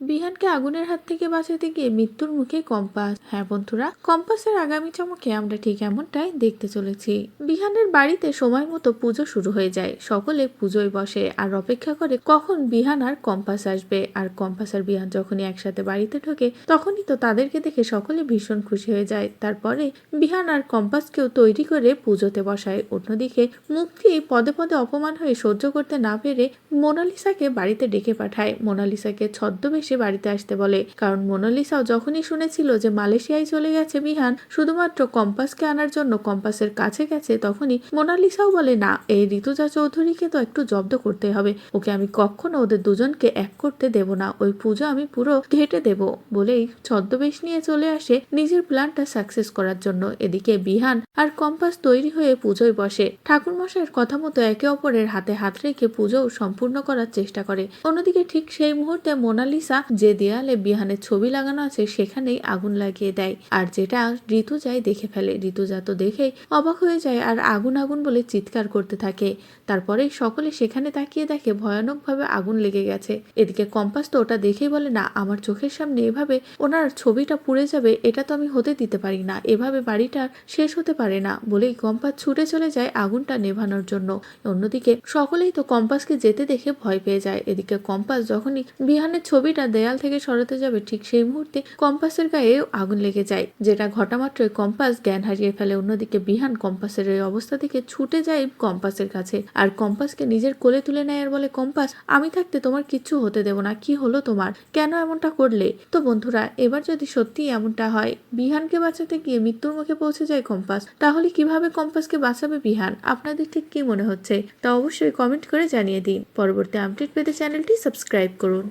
বিহানকে আগুনের হাত থেকে বাঁচাতে গিয়ে মৃত্যুর মুখে কম্পাস। হ্যাঁ বন্ধুরা, কম্পাসের আগামী চমকে আমরা ঠিক এমনটাই দেখতে চলেছি। বিহানের বাড়িতে সময় মতো পুজো শুরু হয়ে যায়। সকলে পুজোয় বসে আর অপেক্ষা করে কখন বিহান আর কম্পাস আসবে। আর কম্পাস আর বিহান যখনই একসাথে বাড়িতে ঢোকে, তখনই তো তাদেরকে দেখে সকলে ভীষণ খুশি হয়ে যায়। তারপরে বিহান আর কম্পাসকেও তৈরি করে পুজোতে বসায়। অন্যদিকে মুক্তি পদে পদে অপমান হয়ে সহ্য করতে না পেরে মোনালিসাকে বাড়িতে ডেকে পাঠায়। মোনালিসাকে ছদ্মবেশে বাড়িতে আসতে বলে। কারণ মোনালিসাও যখনই শুনেছিল যে মালয়েশিয়ায় চলে গেছে বিহান শুধুমাত্র কম্পাসকে আনার জন্য কম্পাসের কাছে গেছে, তখনই মোনালিসাও বলে, না, এই ঋতুজা চৌধুরীকে তো একটু জব্দ করতে হবে। ওকে আমি কখনো ওদের দুজনকে এক করতে দেব না। ওই পুজো আমি পুরো ঘেটে দেব। বলেই ছদ্মবেশ নিয়ে চলে আসে নিজের প্ল্যানটা সাকসেস করার জন্য। এদিকে বিহান আর কম্পাস তৈরি হয়ে পুজোয় বসে। ঠাকুর মশাইয়ের কথা মতো একে অপরের হাতে হাত রেখে পুজো সম্পূর্ণ করার চেষ্টা করে। অন্যদিকে ঠিক সেই মুহূর্তে মোনালিসা যে দেয়ালে বিহানের ছবি লাগানো আছে সেখানেই আগুন লাগিয়ে দেয়। আর যেটা ঋতুজাই দেখে ফেলে। ঋতুজা তো দেখেই অবাক হয়ে যায় আর আগুন আগুন বলে চিৎকার করতে থাকে। তারপরে সকলে সেখানে তাকিয়ে দেখে ভয়ানকভাবে আগুন লেগে গেছে। এদিকে কম্পাস তো ওটা দেখেই বলে, না, আমার চোখের সামনে এভাবে ওনার ছবিটা পুড়ে যাবে, এটা তো আমি হতে দিতে পারি না। এভাবে বাড়িটা শেষ হতে পারে না। বলেই কম্পাস ছুটে চলে যায় আগুনটা নেভানোর জন্য। অন্যদিকে সকলেই তো কম্পাসকে যেতে দেখে ভয় পেয়ে যায়। এদিকে কম্পাস যখনই বিহানের ছবিটা দেয়াল থেকে সরাতে যাবে ঠিক সেই মুহূর্তে কম্পাসের গায়ে আগুন লেগে যায়। যেটা ঘটা মাত্রই কম্পাস জ্ঞান হারিয়ে ফেলে। অন্যদিকে বিহান কম্পাসের এই অবস্থা থেকে ছুটে যায় কম্পাসের কাছে। আর কম্পাসকে নিজের কোলে তুলে নেয় আর বলে, কম্পাস, আমি থাকতে তোমার কিচ্ছু হতে দেব না। কি হলো তোমার? কেন এমনটা করলে? তো বন্ধুরা, এবার যদি সত্যি এমনটা হয়, বিহানকে বাঁচাতে গিয়ে মৃত্যুর মুখে পৌঁছে যায় কম্পাস। তাহলে কীভাবে কম্পাসকে বাঁচাবে বিহান? আপনাদের ঠিক কি মনে হচ্ছে? তা অবশ্যই কমেন্ট করে জানিয়ে দিন। পরবর্তী আপডেট পেতে চ্যানেলটি সাবস্ক্রাইব করুন।